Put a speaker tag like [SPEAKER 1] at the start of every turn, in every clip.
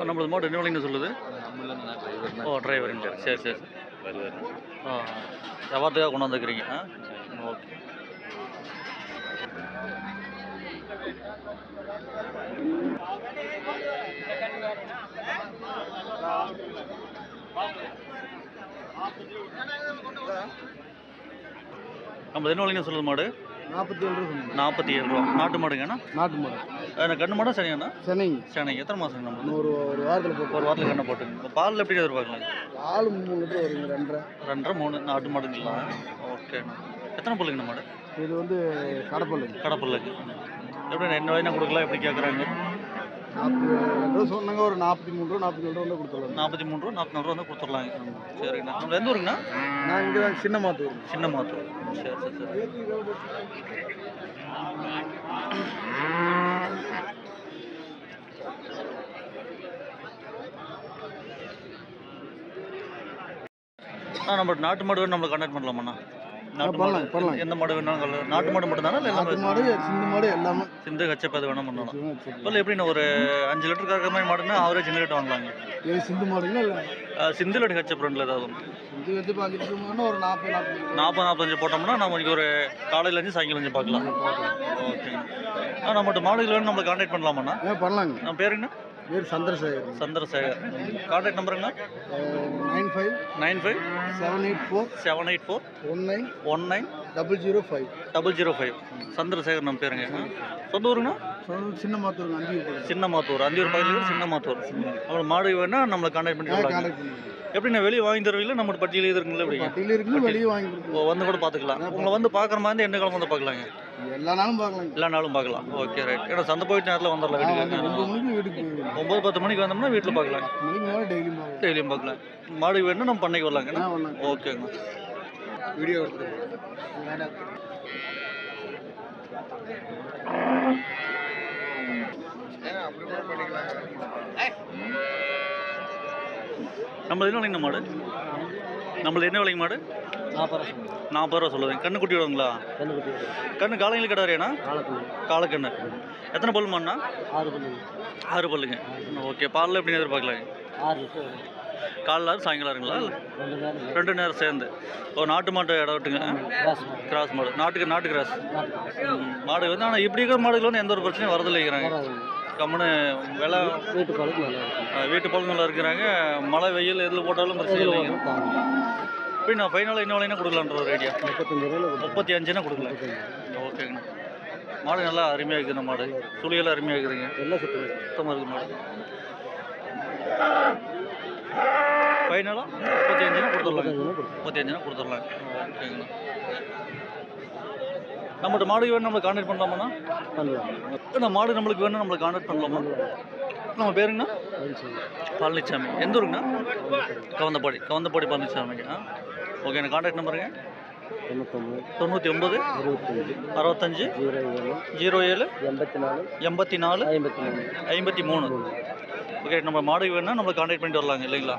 [SPEAKER 1] நம்மளது மாடு என்ன சொல்லுது? ஓ டிரைவருங்க சரி சரி ஆ வியாபாரத்துக்காக கொண்டு வந்துக்கிறீங்க ஆ? ஓகே. நம்ம என்ன விலைங்க சொல்லுது மாடு?
[SPEAKER 2] நாற்பத்தி ஏழு ரூபா சொன்னீங்க
[SPEAKER 1] நாற்பத்தி ஏழு ரூபா. நாட்டு மாடுங்கண்ணா?
[SPEAKER 2] நாட்டு மாடு.
[SPEAKER 1] கண்ணு மாடா சரியாண்ணா
[SPEAKER 2] சென்னைங்க.
[SPEAKER 1] சரிங்க எத்தனை மாதம் நம்ம
[SPEAKER 2] ஒரு ஒரு வாரத்தில் போட்டு
[SPEAKER 1] ஒரு வாரத்தில் கண்ணை போட்டுங்க. பாலில் எப்படி எதிர்பார்க்கலாம்
[SPEAKER 2] ஆள் மூணு லிட்டர் வருங்க ரெண்டரை.
[SPEAKER 1] ரெண்டரை மூணு நாட்டு மாடுங்களா? ஓகேண்ணா. எத்தனை பிள்ளைங்கண்ணா மாடு?
[SPEAKER 2] இது வந்து கடப்பல்லுங்க
[SPEAKER 1] கடப்பிள்ளைக்கு எப்படி என்ன வயனா கொடுக்கலாம் எப்படி கேட்குறாங்க
[SPEAKER 2] நாற்பது சொன்னாங்க ஒரு நாற்பத்தி மூணு ரூபா நாற்பத்தி ரெண்டு ரூபா கொடுத்துடலாம்.
[SPEAKER 1] நாற்பத்தி மூணு ரூபா நாற்பத்தி நாலு ரூபா வந்து கொடுத்துர்லாங்க சரிங்கண்ணா நம்ம எந்த ஊருங்கண்ணா?
[SPEAKER 2] நான் இங்கே தான் சின்ன மாத்தூர்
[SPEAKER 1] சின்ன மாத்தூர் சரி சரி. சரி நம்ம நாட்டு மாடு வேணும் நம்மளை கான்டாக்ட் பண்ணலாமாண்ணா?
[SPEAKER 2] பண்ணலாம், பண்ணலாம்.
[SPEAKER 1] எந்த மாடு வேணாலும் நாட்டு மாடு மட்டும் தானே இல்லை
[SPEAKER 2] நாட்டு மாடு சின்ன மாடு எல்லாமே.
[SPEAKER 1] சிந்து கச்சப்பது வேணால் பண்ணலாம். இப்போ எப்படிண்ணா ஒரு அஞ்சு லிட்டர் கறக்கிற மாதிரி மாடுன்னா அவரே சின்ன ரேட் வாங்கலாங்க.
[SPEAKER 2] இது சிந்து மாடுங்களா இல்லை?
[SPEAKER 1] சிந்து ஏதாவது
[SPEAKER 2] அஞ்சு லிட்டர் மாடுனா ஒரு நாற்பது நாற்பது
[SPEAKER 1] நாற்பது நாற்பத்தஞ்சு போட்டோம்னா நம்ம இங்கே ஒரு காலையில் அஞ்சு சாயங்காலம் பார்க்கலாம். ஓகேங்க ஆ நம்மகிட்ட மாடுகள் வேணும் நம்மளை கான்டாக்ட் பண்ணலாமாண்ணா?
[SPEAKER 2] பண்ணலாங்க.
[SPEAKER 1] நம்ம பேர் என்ன?
[SPEAKER 2] பேர் Chandrasekhar.
[SPEAKER 1] Chandrasekhar. Contact நம்பருங்கண்ணா
[SPEAKER 2] nine five
[SPEAKER 1] nine five
[SPEAKER 2] seven eight four
[SPEAKER 1] seven eight four
[SPEAKER 2] one nine
[SPEAKER 1] one nine
[SPEAKER 2] double zero five
[SPEAKER 1] double zero five Chandrasekhar நம்ம பேருங்க. சொந்த ஊருங்கண்ணா?
[SPEAKER 2] சின்ன மாத்தூருங்க அஞ்சு பக்கத்தில்.
[SPEAKER 1] சின்ன மாத்தூர் அந்தியூர் பக்கத்தில் சின்ன மாத்தூர். நம்மளை மாடு வேணா நம்மளை கான்டாக்ட் பண்ணி
[SPEAKER 2] பண்ணுங்க
[SPEAKER 1] எப்படிண்ணா வெளியே வாங்கி தருவீங்களா? நம்ம பட்டியல் இது இருக்குங்களா எப்படி
[SPEAKER 2] வெளியே வாங்கி
[SPEAKER 1] வந்து கூட பார்த்துக்கலாம். உங்களை வந்து பார்க்குற மாதிரி என்ன கிழமை வந்து பார்க்கலாங்க?
[SPEAKER 2] எல்லா நாளும் பார்க்கலாங்க.
[SPEAKER 1] எல்லா நாளும் பார்க்கலாம். ஓகே ரைட் ஏன்னா சந்தை போயிட்டு நேரத்தில் வந்துடலாம் வீட்டுக்கு. ஒம்பது பத்து மணிக்கு வந்தோம்னா வீட்டில் பார்க்கலாம்.
[SPEAKER 2] டெய்லியும் பார்க்கலாம்.
[SPEAKER 1] பார்க்கலாம். மாடு வேணும்னா நம்ம பண்ணைக்கு வரலாங்க
[SPEAKER 2] ஆ வரலாம்.
[SPEAKER 1] ஓகேங்க
[SPEAKER 2] வீடியோ எடுத்துருவோம்
[SPEAKER 1] நம்மளது என்ன விலைங்க மாடு? நம்மளது என்ன விலைங்க மாடு?
[SPEAKER 2] நாற்பது
[SPEAKER 1] ரூபா சொல்லுவேன். கண்ணு குட்டி விடுங்களா
[SPEAKER 2] கண்ணு
[SPEAKER 1] கிடாரியாண்ணா
[SPEAKER 2] காலக்குள்ள
[SPEAKER 1] காலக்கண்ணு. எத்தனை பல்லுமாண்ணா
[SPEAKER 2] ஆறு பண்ணி
[SPEAKER 1] ஆறு பல்லுங்க. ஓகே பாலில் எப்படி எதிர்பார்க்கலாங்க
[SPEAKER 2] ஆறு
[SPEAKER 1] காலைல இல்ல?
[SPEAKER 2] ரெண்டு நேரம்
[SPEAKER 1] சேர்ந்து. ஓ நாட்டு மாட்டு இடம் விட்டுங்க.
[SPEAKER 2] கிராஸ்
[SPEAKER 1] மாடு. நாட்டுக்கு நாட்டு கிராஸ். மாடு வந்து ஆனால் இப்படி இருக்கிற மாடுகள் வந்து எந்த ஒரு பிரச்சனையும் வரதில்லைங்கிறாங்க. கம்முன்னு விலை
[SPEAKER 2] வீட்டு பழக்கம் நல்லா
[SPEAKER 1] வீட்டு பழங்கள்ல இருக்கிறாங்க. மழை வெயில் எதில் போட்டாலும் பிரச்சனை இல்லைங்க இப்போ நான் ஃபைனலாக என்ன விலைனா கொடுக்கலான்ற ஒரு ஐடியா
[SPEAKER 2] முப்பத்தஞ்சு ரூபாய்
[SPEAKER 1] முப்பத்தி அஞ்சுனா கொடுக்கலாம் ஓகேங்கண்ணா மாடு நல்லா அருமையாக இருக்குதுண்ணா மாடு. சுழியெல்லாம் அருமையாக இருக்குதுங்க.
[SPEAKER 2] எல்லாம் சுத்தம்
[SPEAKER 1] சுத்தமாக இருக்குது மாடு. ஃபைனலாக முப்பத்தி அஞ்சுனா கொடுத்துடலாங்க. முப்பத்தி அஞ்சுனா கொடுத்துடலாம் ஓகேங்கண்ணா நம்மகிட்ட மாடு வேணும் நம்மளை கான்டாக்ட் பண்ணலாமாண்ணா?
[SPEAKER 2] பண்ணலாம்.
[SPEAKER 1] இந்த மாடு நம்மளுக்கு வேணும் நம்மளை கான்டாக்ட் பண்ணலாமா? நம்ம பேருங்கண்ணா பழனிசாமி எந்த ஊருங்கண்ணா? கவந்தப்பாடி. கவந்தப்பாடி பழனிசாமிங்க ஆ ஓகே எனக்கு கான்டாக்ட் நம்பருங்க
[SPEAKER 2] தொண்ணூத்தொம்பது
[SPEAKER 1] தொண்ணூற்றி ஒம்பது
[SPEAKER 2] இருபத்தஞ்சு
[SPEAKER 1] அறுபத்தஞ்சு
[SPEAKER 2] ஜீரோ ஏழு எண்பத்தி நாலு
[SPEAKER 1] எண்பத்தி நாலு
[SPEAKER 2] ஐம்பத்தி மூணு
[SPEAKER 1] ஐம்பத்தி மூணு ஓகே நம்ம மாடு வேணும்னா நம்மளை கான்டாக்ட் பண்ணிட்டு வரலாங்க இல்லைங்களா?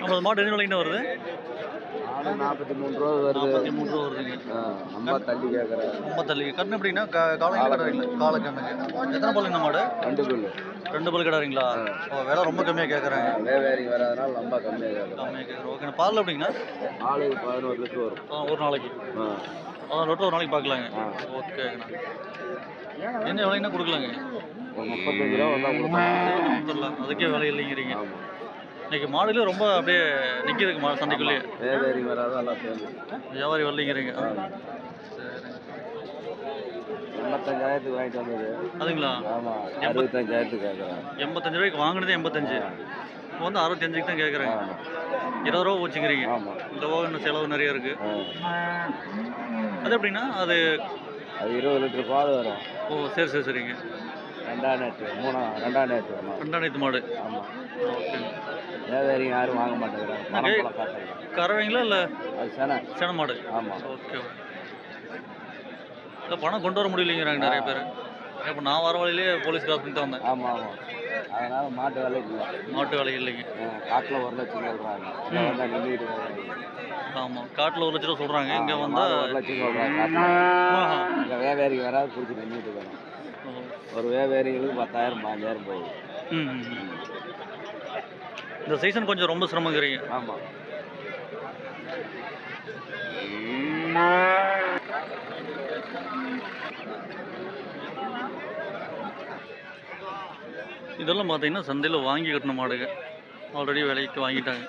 [SPEAKER 1] நம்ம மாடு என்ன விலைக்கு வருது?
[SPEAKER 2] நாற்பத்தி மூணு ரூபா வருது.
[SPEAKER 1] நாற்பத்தி மூணு ரூபா வருதுங்க.
[SPEAKER 2] ரொம்ப தள்ளி கேட்குறேன்
[SPEAKER 1] ரொம்ப தள்ளி கண்ணு எப்படின்னா கா- காலையில் கிடாரிங்களா காலை கண்ணுங்க. எத்தனை பல்லுங்க மாடு?
[SPEAKER 2] ரெண்டு புல்லு.
[SPEAKER 1] ரெண்டு பல் கிடாரிங்களா ஓ விலை ரொம்ப கம்மியாக கேட்குறாங்க
[SPEAKER 2] வேவேரி வராதனால ரொம்ப கம்மியாக கேட்குறேன்
[SPEAKER 1] கம்மியாக கேட்குறோம் ஓகே பால் எப்படிங்கண்ணா?
[SPEAKER 2] ஆளு பதினோரு லிட்டர் வரும்.
[SPEAKER 1] ஆ, ஒரு நாளைக்கு.
[SPEAKER 2] ஆ.
[SPEAKER 1] பதினோரு லிட்டர் ஒரு நாளைக்கு பார்க்கலாங்க. ஓகேங்கண்ணா. என்ன விலைங்கன்னா கொடுக்கலாங்க?
[SPEAKER 2] ஒரு முப்பத்தஞ்சு ரூபா வந்தால் கொடுக்கலாம்
[SPEAKER 1] கொடுத்துடலாம். அதுக்கே வேலை இல்லைங்கிறீங்க. இன்னைக்கு மாடுல ரொம்ப அப்படியே நிற்கிதுக்கு மா சந்தைக்குள்ளேயே.
[SPEAKER 2] வேவேரி வராது சேர்ந்து
[SPEAKER 1] வியாபாரி வரலைங்கிறீங்க.
[SPEAKER 2] எண்பத்தஞ்சாயிரத்துக்கு வாங்கிட்டு வந்தது.
[SPEAKER 1] அதுங்களா?
[SPEAKER 2] ஆமாம் அறுபத்தஞ்சாயிரத்துக்கு கேட்குறேன்
[SPEAKER 1] எண்பத்தஞ்சு ரூபாய்க்கு வாங்கினதே எண்பத்தஞ்சு. இப்போ வந்து அறுபத்தஞ்சுக்கு தான் கேட்குறேங்க
[SPEAKER 2] ஆமாம்
[SPEAKER 1] இருபது ரூபா வச்சுக்கிறீங்க
[SPEAKER 2] ஆமாம்
[SPEAKER 1] இந்த இன்னும் செலவு நிறைய இருக்கு.
[SPEAKER 2] ஆ.
[SPEAKER 1] அது எப்படின்னா அது
[SPEAKER 2] அது இருபது லிட்டர் பால் வரும்.
[SPEAKER 1] ஓ சரி சரி சரிங்க.
[SPEAKER 2] ரெண்டாம் நேற்று மூணாம் ரெண்டாம் நேற்று வரும்
[SPEAKER 1] ரெண்டாயிரத்து மாடு.
[SPEAKER 2] ஆமாம் வேவேரி யாரும் வாங்க மாட்டேங்கிறாங்க.
[SPEAKER 1] கறவைங்களா இல்லை
[SPEAKER 2] அது சேனை.
[SPEAKER 1] சென மாடு?
[SPEAKER 2] ஆமாம்
[SPEAKER 1] ஓகே இல்லை பணம் கொண்டு வர முடியலைங்கிறாங்க நிறைய பேர். இப்போ நான் வர வழியிலே போலீஸ் காசு பண்ணிட்டு வந்தேன்.
[SPEAKER 2] ஆமாம் ஆமாம் அதனால் மாட்டு வேலைக்கு இல்லை.
[SPEAKER 1] மாட்டு வேலை இல்லைங்க.
[SPEAKER 2] காட்டில் ஒரு லட்சம் சொல்கிறாங்க
[SPEAKER 1] ஆமாம் காட்டில் ஒரு லட்ச ரூபா சொல்கிறாங்க இங்கே
[SPEAKER 2] ஒரு
[SPEAKER 1] வந்தால்
[SPEAKER 2] லட்சம் சொல்கிறாங்க வேவேரிக்கு வராது பிடிச்சி நின்றுட்டு
[SPEAKER 1] ஓ.
[SPEAKER 2] ஒரு வேவேரிகளுக்கு பத்தாயிரம் பாஞ்சாயிரம் போகுது.
[SPEAKER 1] இந்த சீசன் கொஞ்சம் ரொம்ப சிரமங்கிறீங்க.
[SPEAKER 2] ஆமாம்
[SPEAKER 1] இதெல்லாம் பார்த்தீங்கன்னா சந்தையில் வாங்கி கட்டின மாடுங்க. ஆல்ரெடி விலைக்கு வாங்கிட்டாங்க.